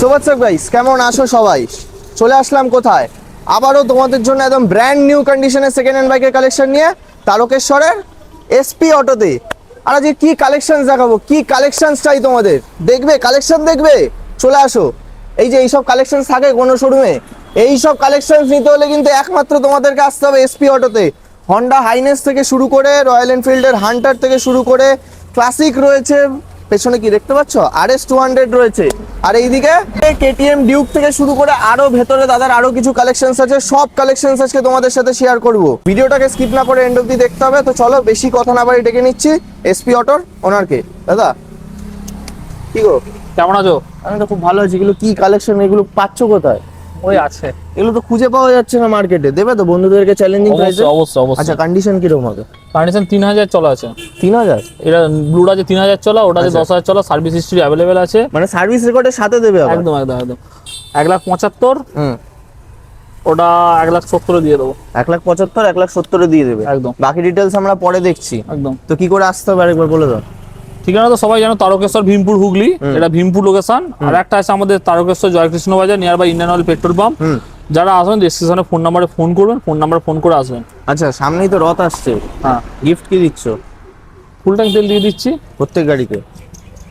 সোবাচ্চক guys কেমন আছো সবাই? চলে আসলাম কোথায়? আবারও তোমাদের জন্য একদম ব্র্যান্ড নিউ কন্ডিশনের সেকেন্ড হ্যান্ড বাইকের কালেকশন নিয়ে তারকেশ্বরের এসপি অটোতে আর আজকে কি কালেকশন দেখাবো? কি কালেকশন চাই তোমাদের? দেখবে? কালেকশন দেখবে? চলে আসো। এই যে এইসব কালেকশন থাকে কোনো শোরুমে এইসব কালেকশন নিতে হলে কিন্তু একমাত্র তোমাদেরকে আসতে হবে এসপি অটোতে হন্ডা হাইনেস থেকে শুরু করে রয়্যাল এনফিল্ডের হান্টার থেকে শুরু করে ক্লাসিক রয়েছে। পেছনে কি দেখতে পাচ্ছ? আর এস টু হান্ড্রেড রয়েছে। আর এইদিকে কেটিএম ডিউক থেকে শুরু করে আরও ভেতরে দাদার আরও কিছু কালেকশন আছে। সব কালেকশন আজকে তোমাদের সাথে শেয়ার করব। ভিডিওটাকে স্কিপ না করে এন্ড অব্দি দেখতে হবে। তো চলো বেশি কথা না বাড়ি ডেকে নিচ্ছি এসপি অটোর ওনারকে দাদা কি গো? কেমন আছো? আমি তো খুব ভালো আছি এগুলো কি কালেকশন এগুলো পাচ্ছ কোথায়? ওই আছে। এগুলো তো খুঁজে পাওয়া যাচ্ছে না মার্কেটে দেবে তো বন্ধুদেরকে চ্যালেঞ্জিং প্রাইসে অবশ্যই অবশ্যই। আচ্ছা কন্ডিশন কীরকম হবে? কন্ডিশন তিন হাজার চলা আছে। তিন হাজার? এটা ব্লুটা যে তিন হাজার চলা ওটা যে আচ্ছা। দশ হাজার চলা সার্ভিস হিস্ট্রি অ্যাভেলেবেল আছে। মানে সার্ভিস রেকর্ডের সাথে দেবে একদম একদম একদম। এক লাখ পঁচাত্তর হুম। ওটা এক লাখ সত্তরে দিয়ে দেবো। এক লাখ পঁচাত্তর এক লাখ সত্তরে দিয়ে দেবে। একদম। বাকি ডিটেলস আমরা পরে দেখছি। একদম। তো কি করে আসতে হবে আরেকবার বলে দাও। ঠিকানা তো সবাই জানো তারকেশ্বর ভীমপুর হুগলি। এটা ভীমপুর লোকেশন আর একটা আছে আমাদের তারকেশ্বর জয়কৃষ্ণ বাজার near by Indian Oil petrol pump যারা আসবেন ডিসক্রিপশনে ফোন নাম্বারে ফোন করবেন ফোন নাম্বারে ফোন করে আসবেন। আচ্ছা সামনেই তো রথ আসছে। হ্যাঁ। গিফট কি দিচ্ছ? ফুল ট্যাঙ্ক তেল দিয়ে দিচ্ছি। প্রত্যেক গাড়িতে?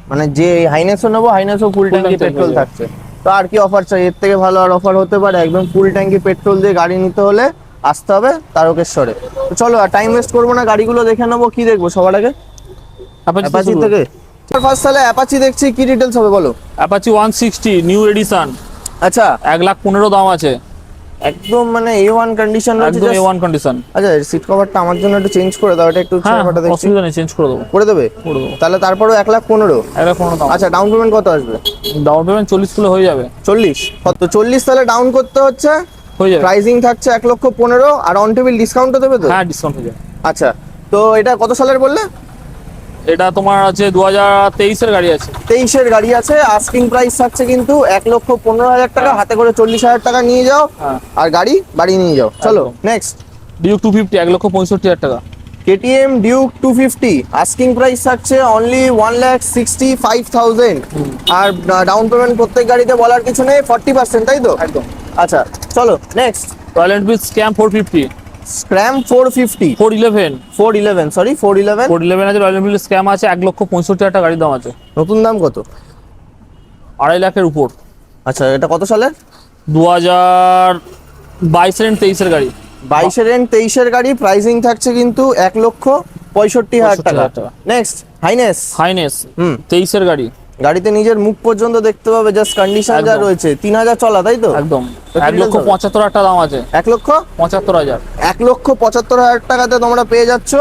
মানে যে হাইনেসও নেব হাইনেসও ফুল ট্যাঙ্কি পেট্রোল থাকছে। তো আর কি অফার চাই? এর থেকে ভালো আর অফার হতে পারে একদম ফুল ট্যাঙ্কি পেট্রোল দিয়ে গাড়ি নিতে হলে আসতে হবে তারকেশ্বরে। তো চলো আর টাইম ওয়েস্ট করব না গাড়িগুলো দেখে নেব কি দেখব সবার আগে? অ্যাপাচি থেকে? ফার্স্ট তাহলে অ্যাপাচি দেখছি কি ডিটেলস হবে বলো? Apache one sixty new edition আচ্ছা। এক লাখ পনেরো দাম আছে। একদম মানে এ ওয়ান কন্ডিশন রয়েছে একদম এ ওয়ান কন্ডিশন আচ্ছা সিট কভারটা আমার জন্য একটু চেঞ্জ করে দাও এটা একটু হ্যাঁ ছেলেপাটা দেখছি। অসুবিধা নেই চেঞ্জ করে দেবো। করে দেবে? করে দেবো। তাহলে তারপরেও এক লাখ পনেরো। এক লাখ পনেরো দাম। আচ্ছা ডাউন পেমেন্ট কত আসবে? ডাউন পেমেন্ট চল্লিশ কিলো হয়ে যাবে। চল্লিশ। কত? চল্লিশ তাহলে ডাউন করতে হচ্ছে। হয়ে যাবে। প্রাইসিং থাকছে এক লক্ষ পনেরো আর অন টেবিল ডিসকাউন্টও দেবে তো? হ্যাঁ ডিসকাউন্ট হয়ে যাবে। আচ্ছা তো এটা কত সালের বললে? এটা তোমার আছে দু হাজার গাড়ি আছে। তেইশের গাড়ি আছে আস্কিং প্রাইস থাকছে কিন্তু এক লক্ষ পনেরো হাজার টাকা হাতে করে চল্লিশ হাজার টাকা নিয়ে যাও হ্যাঁ। আর গাড়ি বাড়ি নিয়ে যাও। চলো নেক্সট ডিউক টু ফিফটি এক লক্ষ পঁয়ষট্টি হাজার টাকা। KTM Duke two fifty asking price থাকছে only one lakh sixty five thousand আর ডাউন পেমেন্ট প্রত্যেক গাড়িতে বলার কিছু নেই ফর্টি পার্সেন্ট তাই তো? একদম। আচ্ছা চলো next Royal Enfield Scram four fifty Scram four fifty four eleven four eleven sorry four eleven four eleven আছে রয়্যাল এনফিল্ড স্ক্যাম আছে এক লক্ষ পঁয়ষট্টি হাজার টাকা গাড়ির দাম আছে। নতুন দাম কত? আড়াই লাখের উপর। আচ্ছা এটা কত সালের? দু হাজার বাইশের এন্ড তেইশের গাড়ি। বাইশের এন্ড তেইশের গাড়ি প্রাইসিং থাকছে কিন্তু এক লক্ষ পঁয়ষট্টি হাজার 65,000 টাকা। টাকা। নেক্সট হাইনেস হাইনেস হুম। তেইশের গাড়ি। গাড়িতে নিজের মুখ পর্যন্ত দেখতে পাবে জাস্ট কন্ডিশন যা রয়েছে। তিন হাজার চলা তাই তো? একদম। এক লক্ষ? পঁচাত্তর হাজার দাম আছে। এক লক্ষ? পঁচাত্তর হাজার। এক লক্ষ পঁচাত্তর হাজার টাকাতে তোমরা পেয়ে যাচ্ছ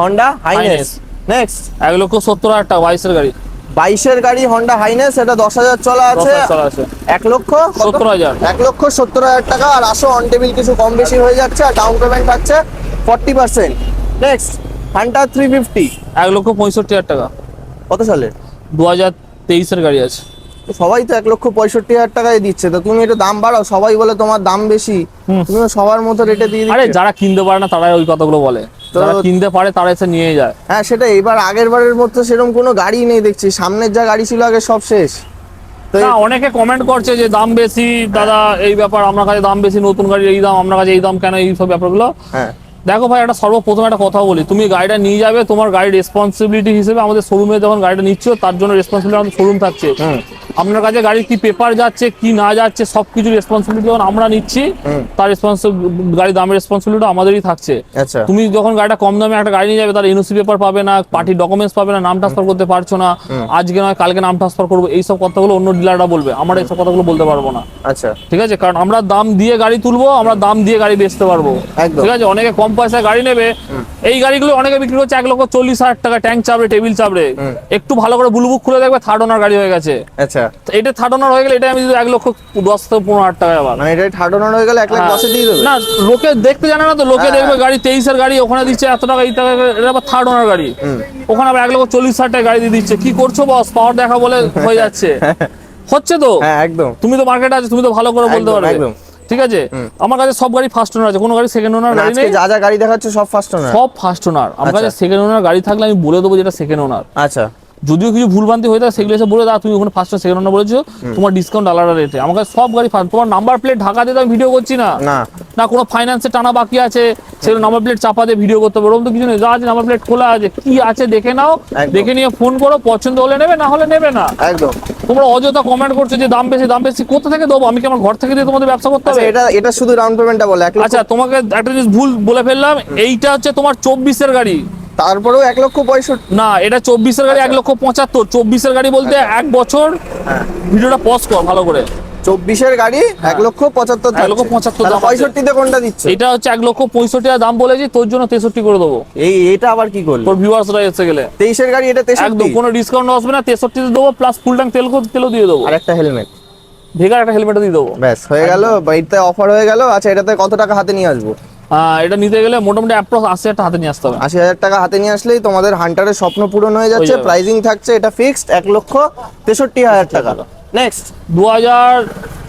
হন্ডা হাইনেস। নেক্সট এক লক্ষ সত্তর হাজার টাকা বাইশের গাড়ি। বাইশের গাড়ি হন্ডা হাইনেস এটা দশ হাজার চলা আছে। এক লক্ষ? সত্তর হাজার। এক লক্ষ সত্তর হাজার টাকা। আর আসো অন টেবিল কিছু কম বেশি হয়ে যাচ্ছে আর ডাউন পেমেন্ট থাকছে forty percent next Hunter three fifty এক লক্ষ পঁয়ষট্টি হাজার টাকা। কত সালের দু হাজার তেইশের গাড়ি আছে। সবাই তো এক লক্ষ পঁয়ষট্টি হাজার টাকায় দিচ্ছে। তো তুমি একটু দাম বাড়াও সবাই বলে তোমার দাম বেশি। তুমি সবার মতো রেটে দিয়ে আরে যারা কিনতে পারে না তারাই ওই কথাগুলো বলে। যারা কিনতে পারে তারা এসে নিয়ে যায়। হ্যাঁ সেটা এবার আগের বারের মতো সেরকম কোনো গাড়ি নেই দেখছি। সামনের যা গাড়ি ছিল আগে সব শেষ। তো না অনেকে কমেন্ট করছে যে দাম বেশি। দাদা এই ব্যাপার আপনার কাছে দাম বেশি নতুন গাড়ির এই দাম আপনার কাছে এই দাম কেন এই সব ব্যাপারগুলো? হ্যাঁ। দেখো ভাই একটা সর্বপ্রথম একটা কথা বলি। তুমি গাড়িটা নিয়ে যাবে তোমার গাড়ির রেসপন্সিবিলিটি হিসেবে আমাদের শোরুমে যখন গাড়িটা নিচ্ছ তার জন্য রেসপন্সিবিলিটি আমাদের শোরুম থাকছে। আপনার কাছে গাড়ির কি পেপার যাচ্ছে কি না যাচ্ছে সব কিছু রেসপন্সিবিলিটি যখন আমরা নিচ্ছি তার রেসপন্সিবিলিটি গাড়ির দামের রেসপন্সিবিলিটি আমাদেরই থাকছে। আচ্ছা। তুমি যখন গাড়িটা কম দামে একটা গাড়ি নিয়ে যাবে তার এনওসি পেপার পাবে না পার্টির ডকুমেন্টস পাবে না নাম ট্রান্সফার করতে পারছ না। আজকে নয় কালকে নাম ট্রান্সফার করব এইসব কথাগুলো অন্য ডিলাররা বলবে। আমরা এইসব কথাগুলো বলতে পারব না। আচ্ছা। ঠিক আছে? কারণ আমরা দাম দিয়ে গাড়ি তুলবো আমরা দাম দিয়ে গাড়ি বেচতে পারব। ঠিক আছে? অনেকে কম পয়সায় গাড়ি নেবে এই গাড়িগুলো অনেকে বিক্রি করছে এক লক্ষ চল্লিশ হাজার টাকা ট্যাঙ্ক চাপড়ে টেবিল চাপড়ে। একটু ভালো করে বুলবুক খুলে দেখবে থার্ড ওনার গাড়ি হয়ে গেছে। আচ্ছা। এটা থার্ড ওনার হয়ে গেলে এটা আমি যদি এক লক্ষ দশ থেকে পনেরো হাজার টাকা আবার মানে এটা থার্ড ওনার হয়ে গেলে এক লাখ দশে দিয়ে দেবে। না লোকে দেখতে জানে না তো লোকে হ্যাঁ। দেখবে গাড়ি তেইশের গাড়ি ওখানে দিচ্ছে এত টাকা এই টাকা এটা আবার থার্ড ওনার গাড়ি। ওখানে আবার এক লক্ষ চল্লিশ হাজার টাকা গাড়ি দিয়ে দিচ্ছে। কি করছ বস পাওয়ার দেখা বলে হয়ে যাচ্ছে। হচ্ছে তো? হ্যাঁ একদম। তুমি তো মার্কেটে আছে তুমি তো ভালো করে বলতে পারবে। একদম। ঠিক আছে? আমার কাছে সব গাড়ি ফার্স্ট ওনার আছে কোনো গাড়ি সেকেন্ড ওনার মানে গাড়ি নেই। যা যা গাড়ি দেখাচ্ছে সব ফার্স্ট ওনার সব ফার্স্ট ওনার আমার কাছে আচ্ছা। সেকেন্ড ওনার গাড়ি থাকলে আমি বলে দেবো যেটা সেকেন্ড ওনার আচ্ছা। যদিও কিছু ভুলভ্রান্তি হয়ে থাকে সেগুলো এসে বলে দাও তুমি ওখানে ফার্স্ট সেকেন্ড ওনার বলেছ তোমার ডিসকাউন্ট আলাদা রেটে আমাকে সব গাড়ি ফার্স্ট তোমার নাম্বার প্লেট ঢাকা দিয়ে আমি ভিডিও করছি না। না। কোনো ফাইন্যান্সে টানা বাকি আছে সেগুলো নাম্বার প্লেট চাপা দিয়ে ভিডিও করতে হবে ওরকম তো কিছু নেই। যা আছে নাম্বার প্লেট খোলা আছে কি আছে দেখে নাও দেখে নিয়ে ফোন করো পছন্দ হলে নেবে না হলে নেবে না। একদম। তোমরা অযথা কমেন্ট করছ যে দাম বেশি দাম বেশি কোথা থেকে দেবো? আমি কি আমার ঘর থেকে দিয়ে তোমাদের ব্যবসা করতে আচ্ছা হবে? এটা এটা শুধু ডাউন পেমেন্টটা বলে আচ্ছা তোমাকে একটা জিনিস ভুল বলে ফেললাম এইটা হচ্ছে তোমার চব্বিশের গাড়ি। তারপরেও এক লক্ষ পঁয়ষট্টি না এটা চব্বিশের গাড়ি এক লক্ষ পঁচাত্তর। চব্বিশের গাড়ি বলতে এক বছর। ভিডিওটা পজ কর ভালো করে। চব্বিশের গাড়ি এক লক্ষ পঁচাত্তর এক লক্ষ পঁচাত্তর পঁয়ষট্টিতে কোনটা দিচ্ছে? এটা হচ্ছে এক লক্ষ পঁয়ষট্টি দাম বলেছি তোর জন্য তেষট্টি করে দেবো। এই এটা আবার কি করল? তোর ভিউয়ার্সরা এসে গেলে। তেইশের গাড়ি এটা একদম কোনো ডিসকাউন্ট আসবে না তেষট্টিতে দেবো প্লাস ফুল ট্যাঙ্ক তেল তেলও দিয়ে দেবো। আর একটা হেলমেট ভেগার একটা হেলমেটও দিয়ে দেবো। ব্যাস হয়ে গেল বাড়িতে অফার হয়ে গেল আচ্ছা এটাতে কত টাকা হাতে নিয়ে আসব? এটা নিতে গেলে মোটামুটি অ্যাপ্রক্স আশি হাজার হাতে নিয়ে আসতে হবে। আশি হাজার টাকা হাতে নিয়ে আসলেই তোমাদের হান্টারের স্বপ্ন পূরণ হয়ে যাচ্ছে প্রাইজিং থাকছে এটা ফিক্সড এক লক্ষ তেষট্টি হাজার টাকা। নেক্সট দু হাজার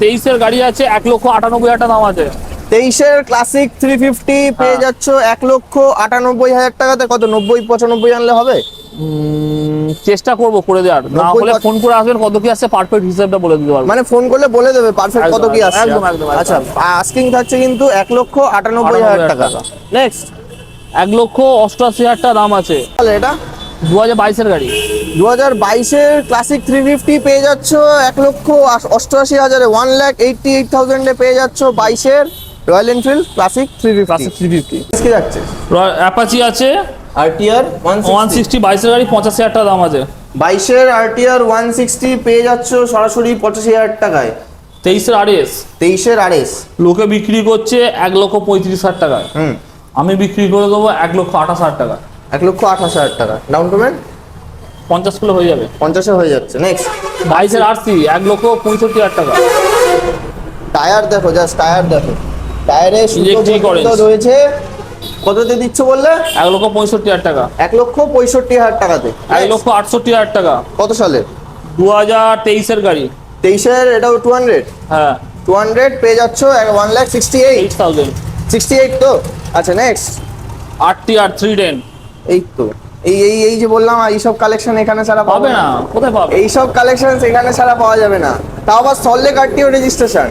তেইশের গাড়ি আছে এক লক্ষ আটানব্বই হাজার দাম আছে। তেইশের ক্লাসিক থ্রি ফিফটি পেয়ে হ্যাঁ। যাচ্ছ এক লক্ষ আটানব্বই হাজার টাকাতে। কত? নব্বই পঁচানব্বই আনলে হবে? উম, চেষ্টা করব করে দেওয়ার। না হলে ফোন করে আসবেন কত কি আসছে পারফেক্ট হিসাবটা বলে দিতে পারব। মানে ফোন করলে বলে দেবে পারফেক্ট কত কি আসছে। একদম, একদম। আচ্ছা আস্কিং থাকছে কিন্তু এক লক্ষ আটানব্বই হাজার টাকা। নেক্সট এক লক্ষ অষ্টআশি হাজার টাকা দাম আছে। তাহলে এটা? দু হাজার বাইশের গাড়ি। দু হাজার বাইশের ক্লাসিক থ্রি ফিফটি পেয়ে যাচ্ছ এক লক্ষ আশ- অষ্টআশি হাজারে ওয়ান লাখ এইটটি এইট থাউজেন্ডে পেয়ে যাচ্ছ বাইশের Royal Enfield Classic three fifty Classic three fifty কি যাচ্ছে অ্যাপাচি আছে আর টিআর ওয়ান ওয়ান সিক্সটি বাইশের গাড়ি পঁচাশি হাজার টাকা দাম আছে। বাইশের আর টিআর ওয়ান সিক্সটি পেয়ে যাচ্ছ সরাসরি পঁচাশি হাজার টাকায়। তেইশের আরএস তেইশের আর এস লোকে বিক্রি করছে এক লক্ষ পঁয়ত্রিশ হাজার টাকায় হুম। আমি বিক্রি করে দেবো এক লক্ষ আঠাশ হাজার টাকা। এক লক্ষ আঠাশ হাজার টাকা। ডাউন পেমেন্ট পঞ্চাশ কিলো হয়ে যাবে। পঞ্চাশে হয়ে যাচ্ছে। নেক্সট বাইশের আরসি এক লক্ষ পঁয়ষট্টি হাজার টাকা। টায়ার দেখো জাস্ট টায়ার দেখো। টায়ারে orange। রয়েছে। কততে দিচ্ছ বললে? এক লক্ষ পঁয়ষট্টি হাজার টাকা। এক লক্ষ পঁয়ষট্টি হাজার টাকাতে এক লক্ষ আটষট্টি হাজার টাকা। কত সালে? দু হাজার তেইশের গাড়ি। তেইশের এটাও টু হান্ড্রেড হ্যাঁ। টু হান্ড্রেড পেয়ে যাচ্ছ one lakh sixty eight thousand sixty eight তো? আচ্ছা নেক্সট আটটি আর থ্রি টেন এই তো। এই এই এই যে বললাম এইসব কালেকশন এখানে ছাড়া পাবে না। কোথায় পাবে? এইসব কালেকশন এখানে ছাড়া পাওয়া যাবে না। তাও আবার সল্লে কাটটিও রেজিস্ট্রেশন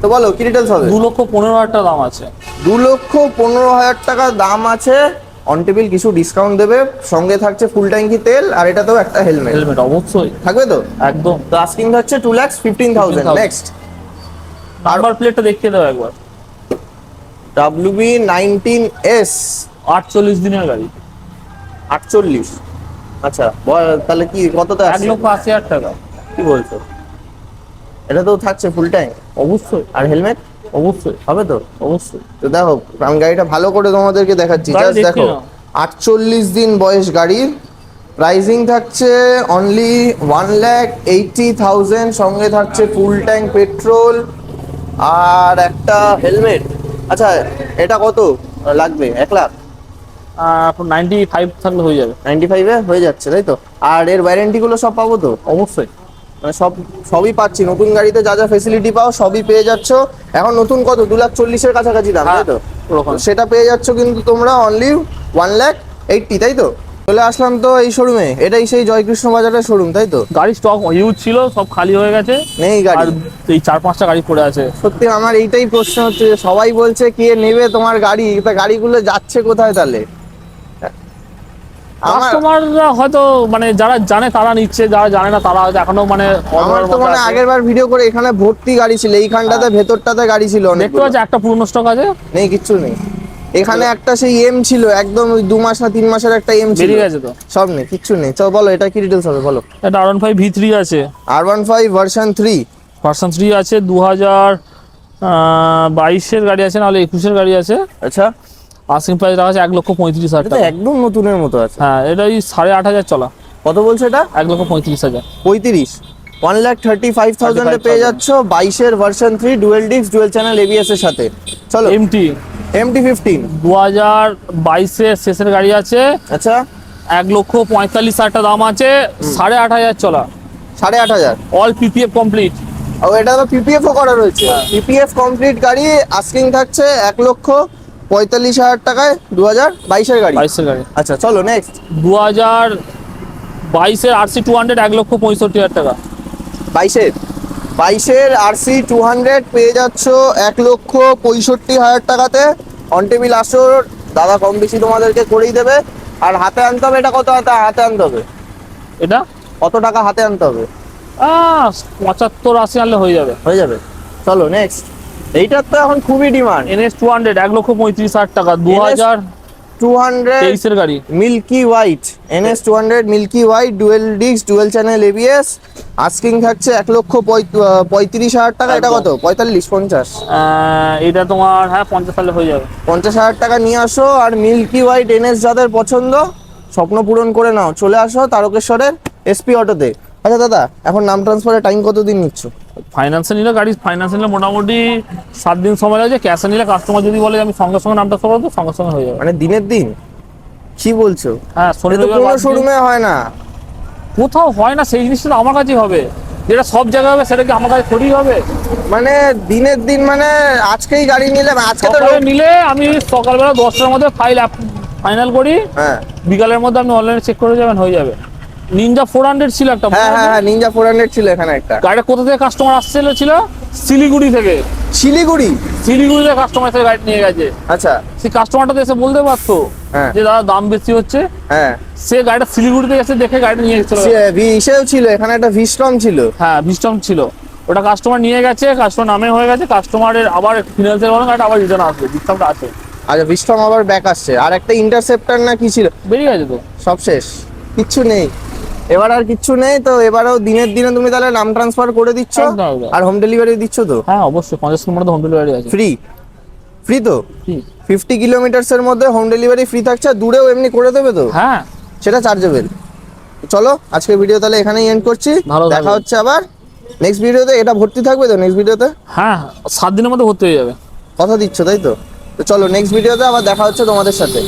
তো বলো কি ডিটেলস হবে? দু লক্ষ পনেরো হাজার টাকা দাম আছে। দু লক্ষ পনেরো হাজার টাকা দাম আছে। অন টেবিল কিছু ডিসকাউন্ট দেবে। সঙ্গে থাকছে ফুল ট্যাঙ্কি তেল আর এটাতেও একটা হেলমেট হেলমেট অবশ্যই। থাকবে তো? একদম। তো আস্কিং থাকছে two lakhs fifteen thousand 15,000 next number প্লেটটা দেখিয়ে দাও একবার। ডাব্লিউবি নাইনটিন এস আটচল্লিশ দিনের গাড়ি। আটচল্লিশ। আচ্ছা তাহলে কি কততে এক লক্ষ আশি হাজার টাকা। কি বলছো? এটা তো থাকছে ফুল ট্যাঙ্ক অবশ্যই। আর হেলমেট অবশ্যই। হবে তো? অবশ্যই। তো দেখো আমি গাড়িটা ভালো করে তোমাদেরকে দেখাচ্ছি। জাস্ট দেখো আটচল্লিশ দিন বয়স গাড়ির। প্রাইসিং থাকছে only one lakh eighty thousand সঙ্গে থাকছে ফুল ট্যাঙ্ক পেট্রোল আর একটা হেলমেট আচ্ছা এটা কত লাগবে? এক লাখ? নাইনটি ফাইভ থাকলে হয়ে যাবে। নাইনটি ফাইভে হয়ে যাচ্ছে তাই তো? আর এর ওয়ারেন্টিগুলো সব পাবো তো? অবশ্যই। মানে সব সবই পাচ্ছি। নতুন গাড়িতে যা যা ফেসিলিটি পাও সবই পেয়ে যাচ্ছ। এখন নতুন কত? দু লাখ চল্লিশের কাছাকাছি দাম তাই তো? সেটা পেয়ে যাচ্ছ কিন্তু তোমরা অনলি ওয়ান লাখ এইটটি তাই তো? চলে আসলাম তো এই শোরুমে এটাই সেই জয়কৃষ্ণ বাজারের শোরুম তাই তো? গাড়ি স্টক হিউজ ছিল সব খালি হয়ে গেছে। নেই আর গাড়ি এই চার পাঁচটা গাড়ি পড়ে আছে। সত্যি আমার এইটাই প্রশ্ন হচ্ছে সবাই বলছে কে নেবে তোমার গাড়ি? তা গাড়িগুলো যাচ্ছে কোথায় তাহলে? কাস্টমাররা হয়তো মানে যারা জানে তারা নিচ্ছে যারা জানে না তারা হয়তো এখনও মানে আমার তো মানে আগের বার ভিডিও করে এখানে ভর্তি গাড়ি ছিল এইখানটাতে ভেতরটাতে গাড়ি ছিল দেখতে। পাচ্ছি একটা পুরনো স্টক আছে। নেই কিচ্ছু নেই। এখানে একটা সেই এম ছিল একদম ওই দু মাস না তিন মাসের একটা এম ছিল। বেরিয়ে গেছে তো। সব নেই কিচ্ছু নেই। চল বলো এটা কি ডিটেলস হবে বলো। একটা R one five V three আছে। R one five version three person three আছে দু হাজার বাইশের গাড়ি আছে নাহলে একুশের গাড়ি আছে। আচ্ছা। আস্কিং প্রাইস রাখা আছে এক লক্ষ পঁয়ত্রিশ হাজার টাকা। একদম নতুনের মতো আছে। হ্যাঁ এটা ওই সাড়ে আট হাজার চলা। কত বলছে এটা? এক লক্ষ পঁয়ত্রিশ হাজার। পঁয়ত্রিশ। ওয়ান লাখ থার্টি ফাইভ থাউজেন্ডে পেয়ে যাচ্ছ বাইশের version three dual disc dual channel ABS এর সাথে। চলো। এমটি এমটি ফিফটিন দু হাজার বাইশের শেষের গাড়ি আছে। আচ্ছা। এক লক্ষ পঁয়তাল্লিশ হাজার দাম আছে। সাড়ে আট হাজার চলা। সাড়ে আট হাজার। অল পিপিএফ কমপ্লিট ও এটা তো পিপিএফ ও করা রয়েছে। পিপিএফ কমপ্লিট গাড়ি আস্কিং থাকছে এক লক্ষ পঁয়তাল্লিশ হাজার টাকায় দু হাজার বাইশের গাড়ি। বাইশের গাড়ি। আচ্ছা চলো নেক্সট দু হাজার বাইশের আরসি টু হান্ড্রেড এক লক্ষ পঁয়ষট্টি হাজার টাকা। বাইশের? বাইশের আরসি টু হান্ড্রেড পেয়ে যাচ্ছ এক লক্ষ পঁয়ষট্টি হাজার টাকাতে। অন টেবিল আসর দাদা কম বেশি তোমাদেরকে করেই দেবে। আর হাতে আনতে হবে এটা কত হাতে হাতে আনতে হবে? এটা? কত টাকা হাতে আনতে হবে? পঁচাত্তর আশি আনলে হয়ে যাবে। হয়ে যাবে। চলো নেক্সট এইটার তো এখন খুবই ডিমান্ড এনএস টু হান্ড্রেড এক লক্ষ পঁয়ত্রিশ হাজার টাকা দু হাজার টু হান্ড্রেড তেইশের গাড়ি। Milky white NS two hundred milky white dual disc dual channel ABS asking থাকছে এক লক্ষ পঁয়ত্রিশ হাজার টাকা এটা কত? পঁয়তাল্লিশ পঞ্চাশ। এটা তোমার হ্যাঁ পঞ্চাশ সালে হয়ে যাবে। পঞ্চাশ হাজার টাকা নিয়ে আসো আর মিল্কি হোয়াইট এনএস যাদের পছন্দ স্বপ্ন পূরণ করে নাও। চলে আসো তারকেশ্বরের এসপি অটোতে আচ্ছা দাদা এখন নাম ট্রান্সফারের টাইম কত দিন নিচ্ছ? ফাইন্যান্সে নিলে গাড়ি ফাইন্যান্সে নিলে মোটামুটি সাত দিন সময় লাগে ক্যাশে নিলে কাস্টমার যদি বলে আমি সঙ্গে সঙ্গে নামটা করব তো সঙ্গে সঙ্গে হয়ে যাবে। মানে দিনের দিন? কি বলছো? হ্যাঁ শনি রবিবার শোরুমে হয় না। কোথাও হয় না সেই জিনিসটা তো আমার কাছেই হবে। যেটা সব জায়গায় হবে সেটা কি আমার কাছে থোড়ি হবে? মানে দিনের দিন মানে আজকেই গাড়ি নিলে আজকে তো নিলে আমি সকালবেলা দশটার মধ্যে ফাইল ফাইনাল করি। হ্যাঁ। বিকালের মধ্যে আপনি অনলাইনে চেক করে যাবেন হয়ে যাবে। নিনজা ফোর হান্ড্রেড ছিল একটা হ্যাঁ হ্যাঁ হ্যাঁ নিনজা ফোর হান্ড্রেড ছিল এখানে একটা। গাড়িটা কোথা থেকে কাস্টমার আসছিল? ছিল শিলিগুড়ি থেকে। শিলিগুড়ি? শিলিগুড়ি থেকে কাস্টমার এসে গাড়ি নিয়ে গেছে। আচ্ছা। সেই কাস্টমারটা এসে বলতে পারতো হ্যাঁ। যে দাদা দাম বেশি হচ্ছে। হ্যাঁ। সে গাড়িটা শিলিগুড়িতে এসে দেখে গাড়িটা নিয়ে গেছিল ইসেও ছিল এখানে একটা ভিস্টম ছিল। হ্যাঁ বিস্টম ছিল। ওটা কাস্টমার নিয়ে গেছে কাস্টমার নামে হয়ে গেছে কাস্টমারের আবার ফিনান্সের বলো গাড়িটা আবার রিটার্ন আসবে ডিসকাউন্ট আছে। আচ্ছা ভিস্টম আবার ব্যাক আসছে। আর একটা ইন্টারসেপ্টার না কি ছিল? বেরিয়ে গেছে তো। সব শেষ কিচ্ছু নেই। এবার আর কিচ্ছু নেই তো এবারেও দিনের দিনে তুমি তাহলে নাম ট্রান্সফার করে দিচ্ছ। আর হোম ডেলিভারি দিচ্ছ তো? হ্যাঁ অবশ্যই পঞ্চাশ কিলোমিটার হোম ডেলিভারি আছে। ফ্রি ফ্রি তো? ফিফটি কিলোমিটার্স এর মধ্যে হোম ডেলিভারি ফ্রি থাকছে দূরেও এমনি করে দেবে তো? হ্যাঁ। সেটা চার্জেবল চলো আজকের ভিডিও তাহলে এখানেই এন্ড করছি। দেখা হচ্ছে আবার। নেক্সট ভিডিওতে এটা ভর্তি থাকবে তো নেক্সট ভিডিওতে হ্যাঁ সাত দিনের মধ্যে ভর্তি হয়ে যাবে। কথা দিচ্ছ তাই তো? তো চলো নেক্সট ভিডিওতে আবার দেখা হচ্ছে তোমাদের সাথে।